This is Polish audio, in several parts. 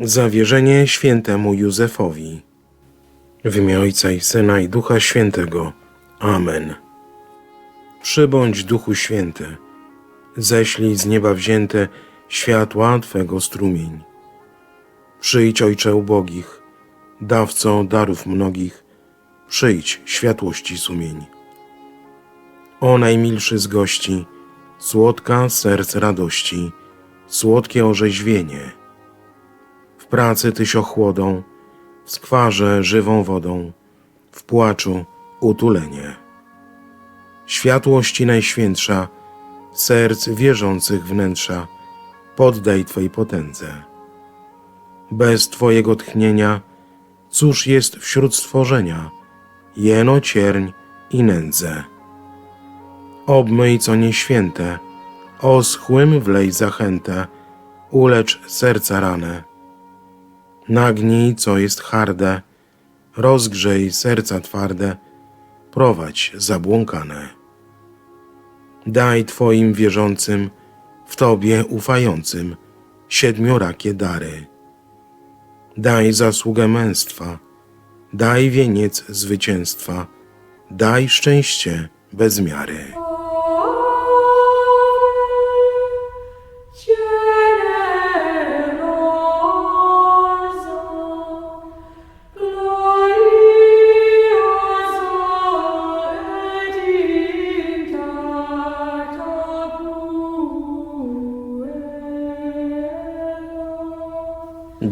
Zawierzenie świętemu Józefowi. W imię Ojca i Syna i Ducha Świętego. Amen. Przybądź Duchu Święty, ześlij z nieba wzięte światła Twego strumień. Przyjdź Ojcze ubogich, dawco darów mnogich, przyjdź światłości sumień. O najmilszy z gości, słodka serc radości, słodkie orzeźwienie. W pracy tyś ochłodą, w skwarze żywą wodą, w płaczu utulenie. Światłości najświętsza, serc wierzących wnętrza, poddaj Twej potędze. Bez Twojego tchnienia, cóż jest wśród stworzenia, jeno cierń i nędzę. Obmyj co nieświęte, oschłym wlej zachętę, ulecz serca ranę. Nagnij, co jest harde, rozgrzej serca twarde, prowadź zabłąkane. Daj Twoim wierzącym, w Tobie ufającym, siedmiorakie dary. Daj zasługę męstwa, daj wieniec zwycięstwa, daj szczęście bez miary.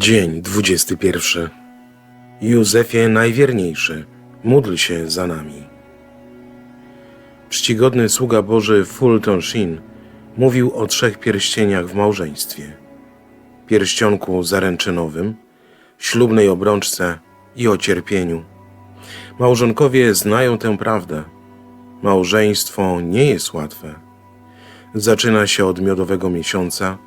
Dzień 21. Józefie Najwierniejszy, módl się za nami. Czcigodny sługa Boży Fulton Sheen mówił o trzech pierścieniach w małżeństwie. Pierścionku zaręczynowym, ślubnej obrączce i o cierpieniu. Małżonkowie znają tę prawdę. Małżeństwo nie jest łatwe. Zaczyna się od miodowego miesiąca,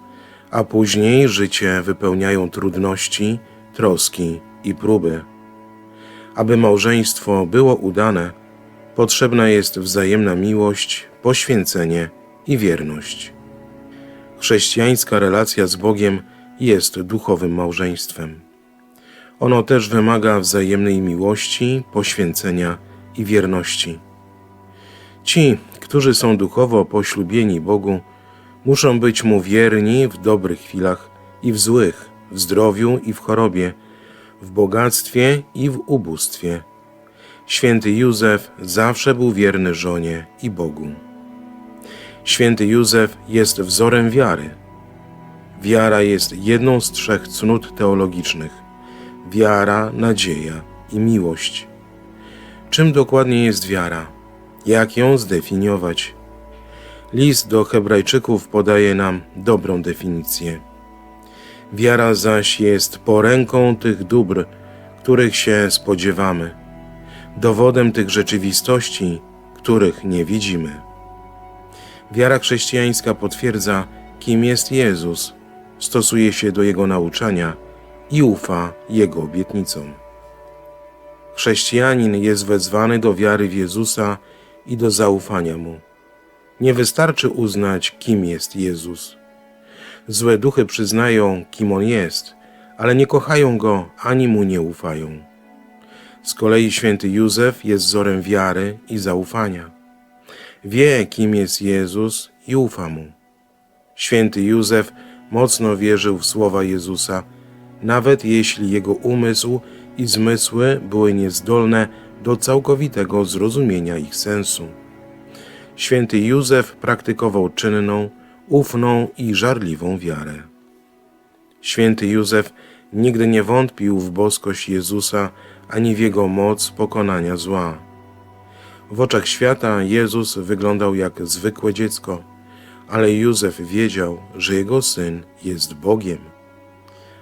a później życie wypełniają trudności, troski i próby. Aby małżeństwo było udane, potrzebna jest wzajemna miłość, poświęcenie i wierność. Chrześcijańska relacja z Bogiem jest duchowym małżeństwem. Ono też wymaga wzajemnej miłości, poświęcenia i wierności. Ci, którzy są duchowo poślubieni Bogu, muszą być Mu wierni w dobrych chwilach i w złych, w zdrowiu i w chorobie, w bogactwie i w ubóstwie. Święty Józef zawsze był wierny żonie i Bogu. Święty Józef jest wzorem wiary. Wiara jest jedną z trzech cnót teologicznych: wiara, nadzieja i miłość. Czym dokładnie jest wiara? Jak ją zdefiniować? List do Hebrajczyków podaje nam dobrą definicję. Wiara zaś jest poręką tych dóbr, których się spodziewamy, dowodem tych rzeczywistości, których nie widzimy. Wiara chrześcijańska potwierdza, kim jest Jezus, stosuje się do Jego nauczania i ufa Jego obietnicom. Chrześcijanin jest wezwany do wiary w Jezusa i do zaufania Mu. Nie wystarczy uznać, kim jest Jezus. Złe duchy przyznają, kim On jest, ale nie kochają Go ani Mu nie ufają. Z kolei święty Józef jest wzorem wiary i zaufania. Wie, kim jest Jezus i ufa Mu. Święty Józef mocno wierzył w słowa Jezusa, nawet jeśli jego umysł i zmysły były niezdolne do całkowitego zrozumienia ich sensu. Święty Józef praktykował czynną, ufną i żarliwą wiarę. Święty Józef nigdy nie wątpił w boskość Jezusa ani w jego moc pokonania zła. W oczach świata Jezus wyglądał jak zwykłe dziecko, ale Józef wiedział, że jego syn jest Bogiem.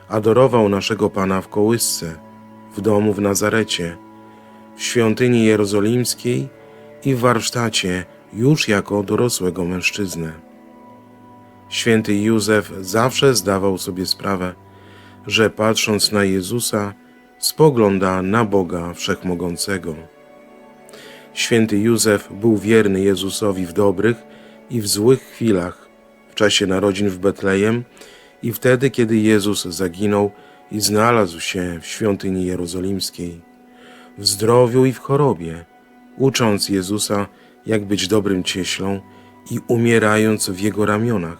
Adorował naszego Pana w kołysce, w domu w Nazarecie, w świątyni jerozolimskiej i w warsztacie już jako dorosłego mężczyznę. Święty Józef zawsze zdawał sobie sprawę, że patrząc na Jezusa, spogląda na Boga Wszechmogącego. Święty Józef był wierny Jezusowi w dobrych i w złych chwilach, w czasie narodzin w Betlejem i wtedy, kiedy Jezus zaginął i znalazł się w świątyni jerozolimskiej, w zdrowiu i w chorobie, ucząc Jezusa, jak być dobrym cieślą i umierając w Jego ramionach,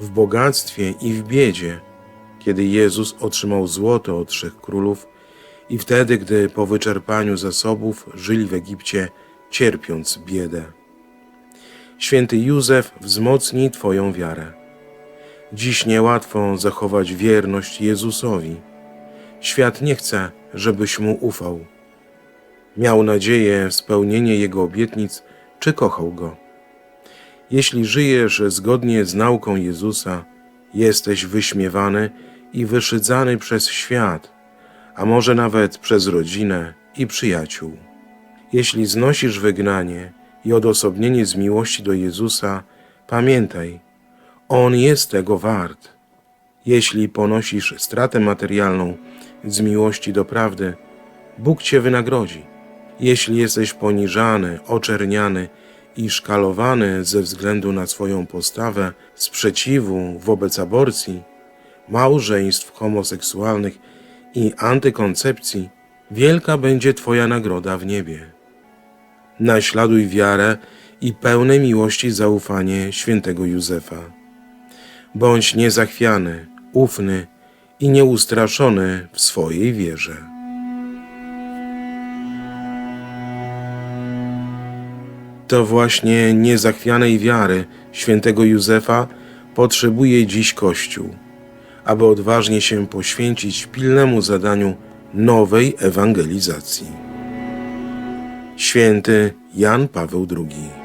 w bogactwie i w biedzie, kiedy Jezus otrzymał złoto od trzech królów i wtedy, gdy po wyczerpaniu zasobów żyli w Egipcie, cierpiąc biedę. Święty Józef wzmocni Twoją wiarę. Dziś niełatwo zachować wierność Jezusowi. Świat nie chce, żebyś mu ufał. Miał nadzieję w spełnienie Jego obietnic, czy kochał Go. Jeśli żyjesz zgodnie z nauką Jezusa, jesteś wyśmiewany i wyszydzany przez świat, a może nawet przez rodzinę i przyjaciół. Jeśli znosisz wygnanie i odosobnienie z miłości do Jezusa, pamiętaj, On jest tego wart. Jeśli ponosisz stratę materialną z miłości do prawdy, Bóg cię wynagrodzi. Jeśli jesteś poniżany, oczerniany i szkalowany ze względu na swoją postawę sprzeciwu wobec aborcji, małżeństw homoseksualnych i antykoncepcji, wielka będzie Twoja nagroda w niebie. Naśladuj wiarę i pełne miłości zaufanie świętego Józefa. Bądź niezachwiany, ufny i nieustraszony w swojej wierze. To właśnie niezachwianej wiary świętego Józefa potrzebuje dziś Kościół, aby odważnie się poświęcić pilnemu zadaniu nowej ewangelizacji. Święty Jan Paweł II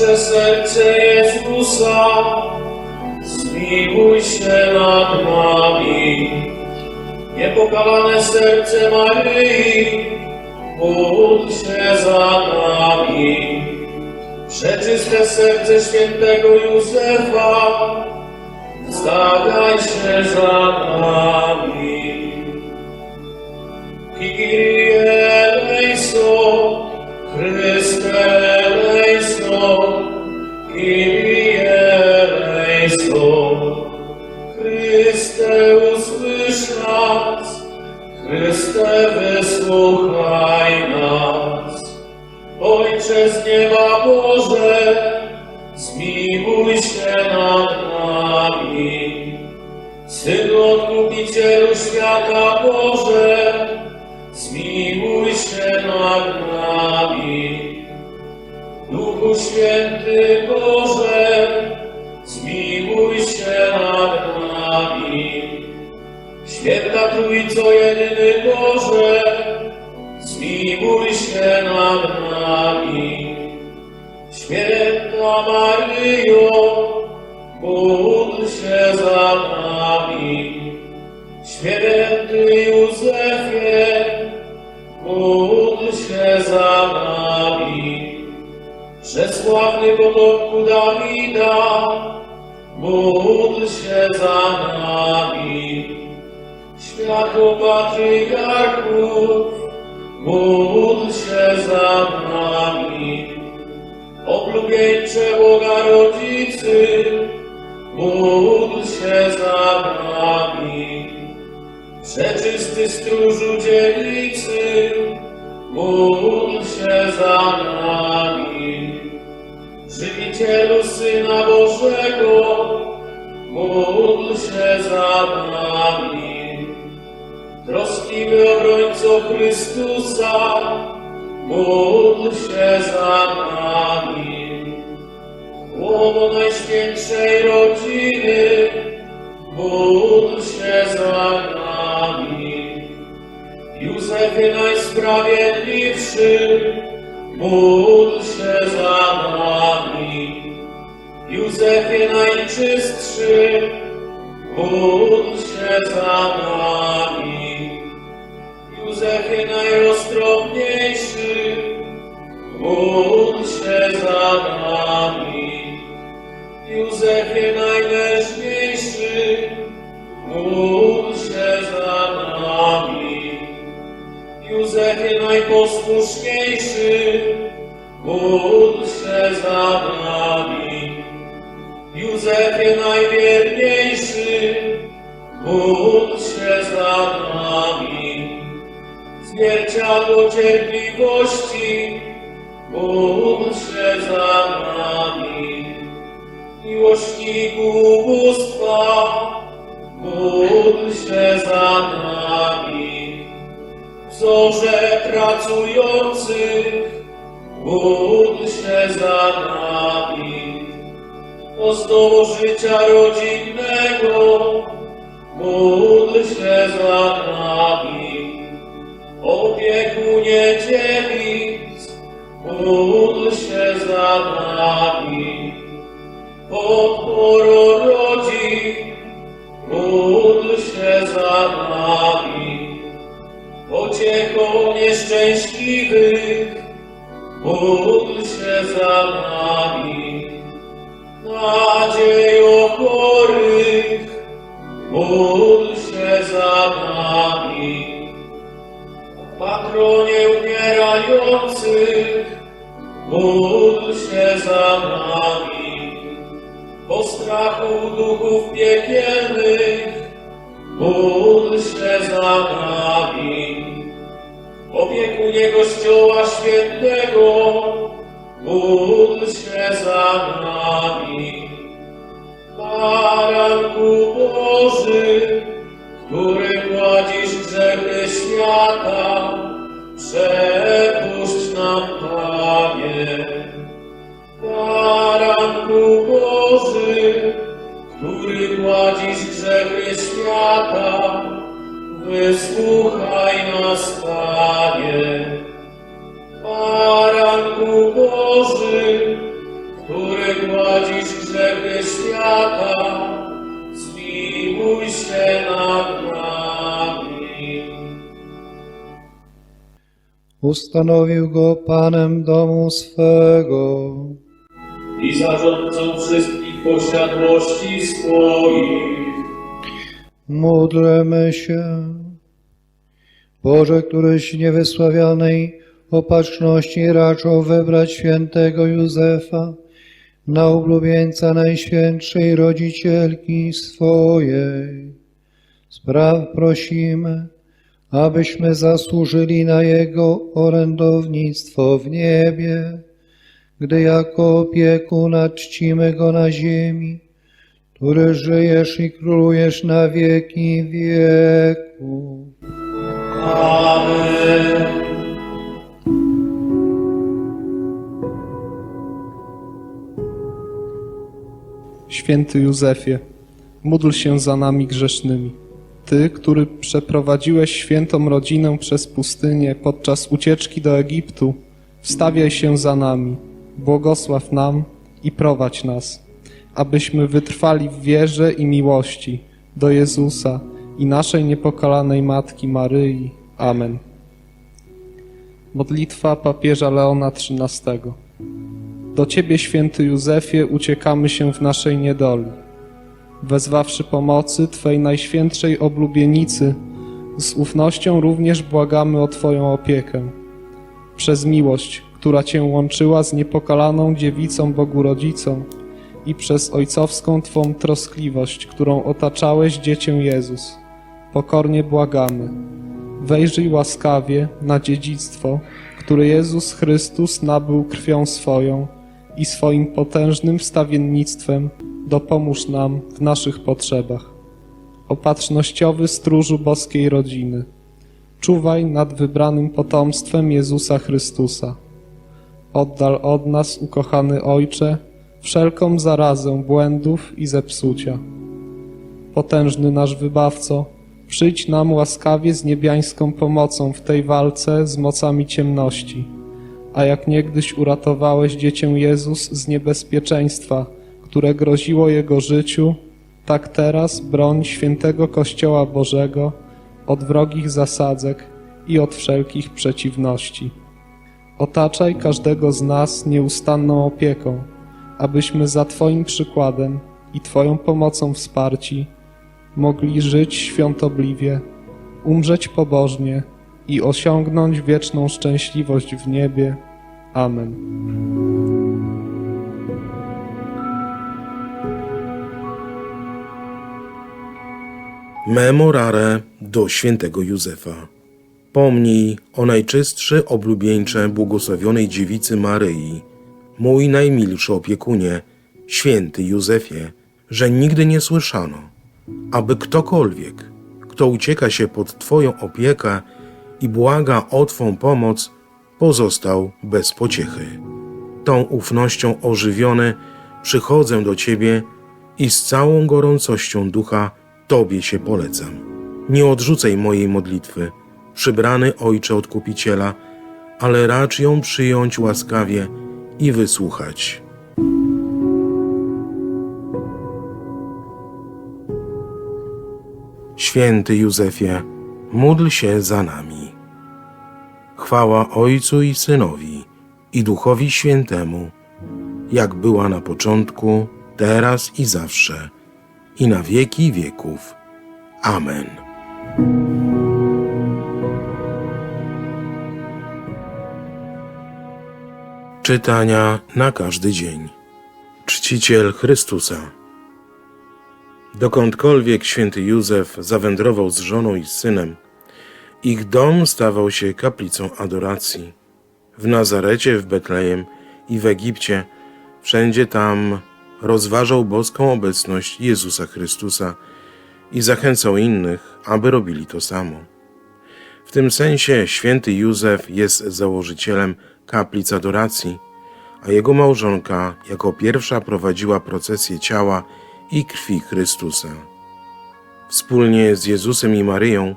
Najświętsze serce Jezusa, zmiłuj się nad nami. Niepokalane serce Maryi, módl się za nami. Przeczyste serce świętego Józefa, stawiaj się za nami. Odkupicielu świata Boże, zmiłuj się nad nami. Duchu Święty Boże, zmiłuj się nad nami. Święta Trójco Jedyny Boże, zmiłuj się nad nami. Święta Maryjo, módl się za nami. Święty Józefie, módl się za nami. Przesławny potomku Dawida, módl się za nami. Światło patriarchów, módl się za nami. Oblubieńcze Boga Rodzicy, módl się za nami. Przeczysty stróżu dzielnicy, módl się za nami. Żywicielu Syna Bożego, módl się za nami. Troskliwy obrońco Chrystusa, módl się za nami. Głowo Najświętszej Rodziny, módl się za nami. Józefie Najsprawiedliwszy, módl się za nami. Józefie najczystszy, módl się za nami. Józefie najroztropniejszy, módl się za nami. Józefie najmężniejszy, módl się za nami. Józefie najposłuszniejszy, módl się za nami. Józefie najwierniejszy, módl się za nami. Zwierciadło cierpliwości, módl się za nami. Miłośniku ubóstwa, módl się za nami. Wzorze pracujących, módl się za nami. Ozdobo życia rodzinnego, módl się za nami. Opiekunie dziewic, módl się za nami. Podporo rodzin, módl się za nami. Pociechą nieszczęśliwych, módl się za nami. Nadzieją chorych, módl się za nami. Patronie umierających, módl się za nami. Po strachu duchów piekielnych, módl się za nami. Opiekunie Kościoła Świętego, módl się za nami. Baranku Boży, który świata, wysłuchaj nas, Panie. Baranku Boży, który gładzisz grzechy świata, zmiłuj się nad nami. Ustanowił go Panem domu swego. i zarządcą wszystkich posiadłości swoich. Módlmy się. Boże, któryś niewysławianej opatrzności raczył wybrać świętego Józefa na ulubieńca Najświętszej Rodzicielki swojej. Spraw prosimy, abyśmy zasłużyli na Jego orędownictwo w niebie, gdy jako opiekuna czcimy Go na ziemi, który żyjesz i królujesz na wieki wieków. Amen. Święty Józefie, módl się za nami grzesznymi. Ty, który przeprowadziłeś świętą rodzinę przez pustynię podczas ucieczki do Egiptu, wstawiaj się za nami, błogosław nam i prowadź nas, abyśmy wytrwali w wierze i miłości do Jezusa i naszej niepokalanej Matki Maryi. Amen. Modlitwa papieża Leona XIII. Do Ciebie, święty Józefie, uciekamy się w naszej niedoli. Wezwawszy pomocy Twej najświętszej oblubienicy, z ufnością również błagamy o Twoją opiekę. Przez miłość, która Cię łączyła z niepokalaną dziewicą Bogu Rodzicą i przez ojcowską Twą troskliwość, którą otaczałeś dziecię Jezus, pokornie błagamy. Wejrzyj łaskawie na dziedzictwo, które Jezus Chrystus nabył krwią swoją i swoim potężnym wstawiennictwem dopomóż nam w naszych potrzebach. Opatrznościowy stróżu boskiej rodziny, czuwaj nad wybranym potomstwem Jezusa Chrystusa. Oddal od nas, ukochany Ojcze, wszelką zarazę błędów i zepsucia. Potężny nasz Wybawco, przyjdź nam łaskawie z niebiańską pomocą w tej walce z mocami ciemności, a jak niegdyś uratowałeś dziecię Jezus z niebezpieczeństwa, które groziło jego życiu, tak teraz broń świętego Kościoła Bożego od wrogich zasadzek i od wszelkich przeciwności. Otaczaj każdego z nas nieustanną opieką, abyśmy za Twoim przykładem i Twoją pomocą wsparci mogli żyć świątobliwie, umrzeć pobożnie i osiągnąć wieczną szczęśliwość w niebie. Amen. Memorare do świętego Józefa. Pomnij o najczystszy oblubieńcze błogosławionej dziewicy Maryi, mój najmilszy opiekunie, święty Józefie, że nigdy nie słyszano, aby ktokolwiek, kto ucieka się pod Twoją opiekę i błaga o Twą pomoc, pozostał bez pociechy. Tą ufnością ożywiony przychodzę do Ciebie i z całą gorącością ducha Tobie się polecam. Nie odrzucaj mojej modlitwy, przybrany Ojcze Odkupiciela, ale racz ją przyjąć łaskawie i wysłuchać. Święty Józefie, módl się za nami. Chwała Ojcu i Synowi i Duchowi Świętemu, jak była na początku, teraz i zawsze, i na wieki wieków. Amen. Czytania na każdy dzień. Czciciel Chrystusa. Dokądkolwiek święty Józef zawędrował z żoną i synem, ich dom stawał się kaplicą adoracji. W Nazarecie, w Betlejem i w Egipcie, wszędzie tam rozważał boską obecność Jezusa Chrystusa i zachęcał innych, aby robili to samo. W tym sensie święty Józef jest założycielem kaplic adoracji, a jego małżonka jako pierwsza prowadziła procesję ciała i krwi Chrystusa. Wspólnie z Jezusem i Maryją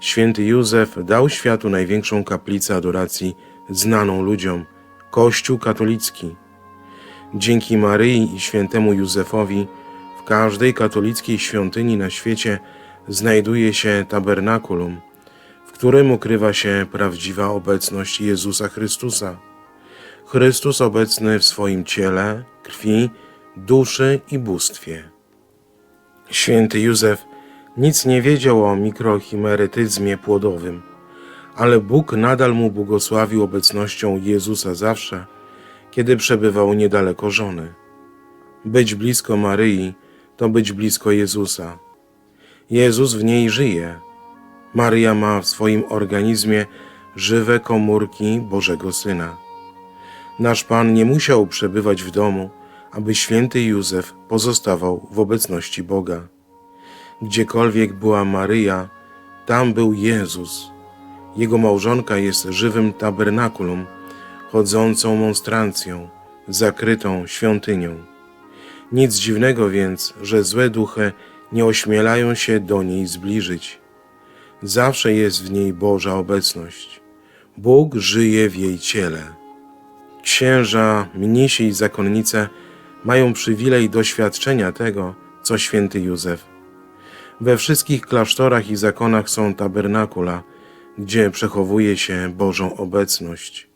święty Józef dał światu największą kaplicę adoracji znaną ludziom Kościół katolicki. Dzięki Maryi i świętemu Józefowi w każdej katolickiej świątyni na świecie znajduje się tabernakulum, którym ukrywa się prawdziwa obecność Jezusa Chrystusa. Chrystus obecny w swoim ciele, krwi, duszy i bóstwie. Święty Józef nic nie wiedział o mikrochimerytyzmie płodowym, ale Bóg nadal mu błogosławił obecnością Jezusa zawsze, kiedy przebywał niedaleko żony. Być blisko Maryi to być blisko Jezusa. Jezus w niej żyje. Maryja ma w swoim organizmie żywe komórki Bożego Syna. Nasz Pan nie musiał przebywać w domu, aby święty Józef pozostawał w obecności Boga. Gdziekolwiek była Maryja, tam był Jezus. Jego małżonka jest żywym tabernakulum, chodzącą monstrancją, zakrytą świątynią. Nic dziwnego więc, że złe duchy nie ośmielają się do niej zbliżyć. Zawsze jest w niej Boża obecność. Bóg żyje w jej ciele. Księża, mnisi i zakonnice mają przywilej doświadczenia tego, co święty Józef. We wszystkich klasztorach i zakonach są tabernakula, gdzie przechowuje się Bożą obecność,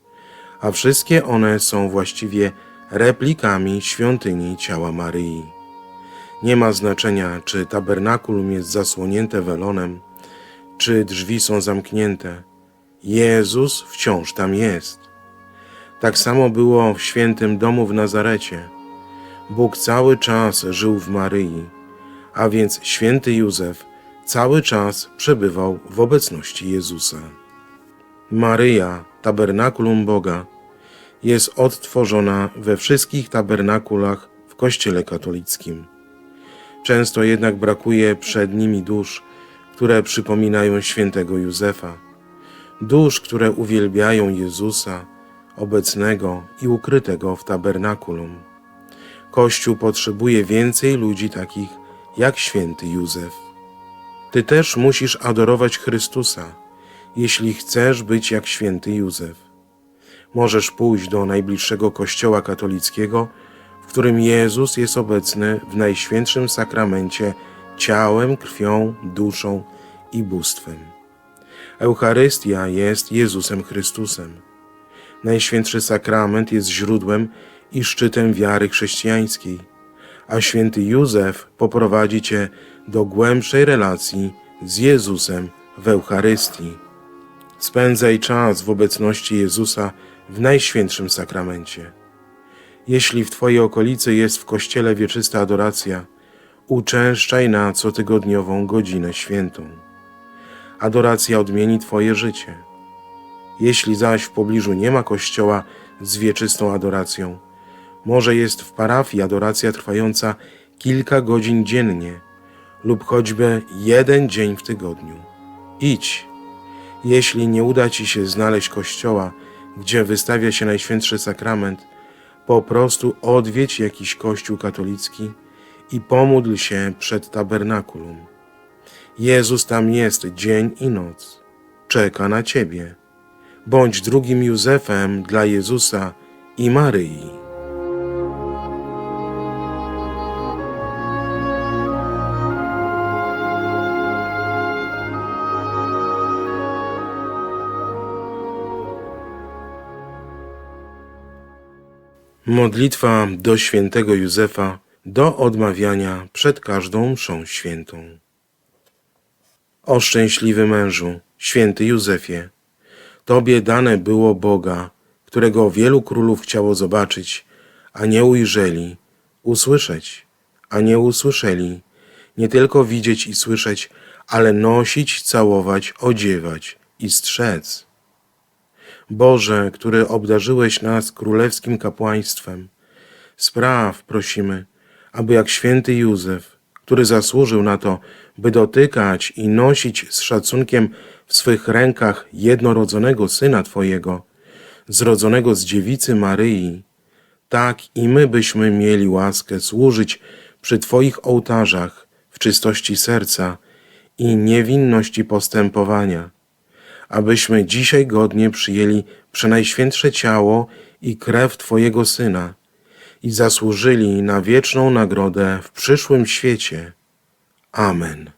a wszystkie one są właściwie replikami świątyni ciała Maryi. Nie ma znaczenia, czy tabernakulum jest zasłonięte welonem, czy drzwi są zamknięte. Jezus wciąż tam jest. Tak samo było w świętym domu w Nazarecie. Bóg cały czas żył w Maryi, a więc święty Józef cały czas przebywał w obecności Jezusa. Maryja, tabernakulum Boga, jest odtworzona we wszystkich tabernakulach w Kościele katolickim. Często jednak brakuje przed nimi dusz, które przypominają świętego Józefa, dusz, które uwielbiają Jezusa, obecnego i ukrytego w tabernakulum. Kościół potrzebuje więcej ludzi takich jak święty Józef. Ty też musisz adorować Chrystusa, jeśli chcesz być jak święty Józef. Możesz pójść do najbliższego kościoła katolickiego, w którym Jezus jest obecny w Najświętszym Sakramencie ciałem, krwią, duszą i bóstwem. Eucharystia jest Jezusem Chrystusem. Najświętszy sakrament jest źródłem i szczytem wiary chrześcijańskiej, a święty Józef poprowadzi cię do głębszej relacji z Jezusem w Eucharystii. Spędzaj czas w obecności Jezusa w Najświętszym Sakramencie. Jeśli w Twojej okolicy jest w kościele wieczysta adoracja, uczęszczaj na cotygodniową godzinę świętą. Adoracja odmieni Twoje życie. Jeśli zaś w pobliżu nie ma kościoła z wieczystą adoracją, może jest w parafii adoracja trwająca kilka godzin dziennie lub choćby jeden dzień w tygodniu. Idź. Jeśli nie uda Ci się znaleźć kościoła, gdzie wystawia się Najświętszy Sakrament, po prostu odwiedź jakiś kościół katolicki i pomódl się przed tabernakulum. Jezus tam jest dzień i noc. Czeka na Ciebie. Bądź drugim Józefem dla Jezusa i Maryi. Modlitwa do świętego Józefa do odmawiania przed każdą mszą świętą. O szczęśliwy mężu, święty Józefie, Tobie dane było Boga, którego wielu królów chciało zobaczyć, a nie ujrzeli, usłyszeć, a nie usłyszeli, nie tylko widzieć i słyszeć, ale nosić, całować, odziewać i strzec. Boże, który obdarzyłeś nas królewskim kapłaństwem, spraw, prosimy, aby jak święty Józef, który zasłużył na to, by dotykać i nosić z szacunkiem w swych rękach jednorodzonego Syna Twojego, zrodzonego z dziewicy Maryi, tak i my byśmy mieli łaskę służyć przy Twoich ołtarzach w czystości serca i niewinności postępowania, abyśmy dzisiaj godnie przyjęli przenajświętsze ciało i krew Twojego Syna i zasłużyli na wieczną nagrodę w przyszłym świecie. Amen.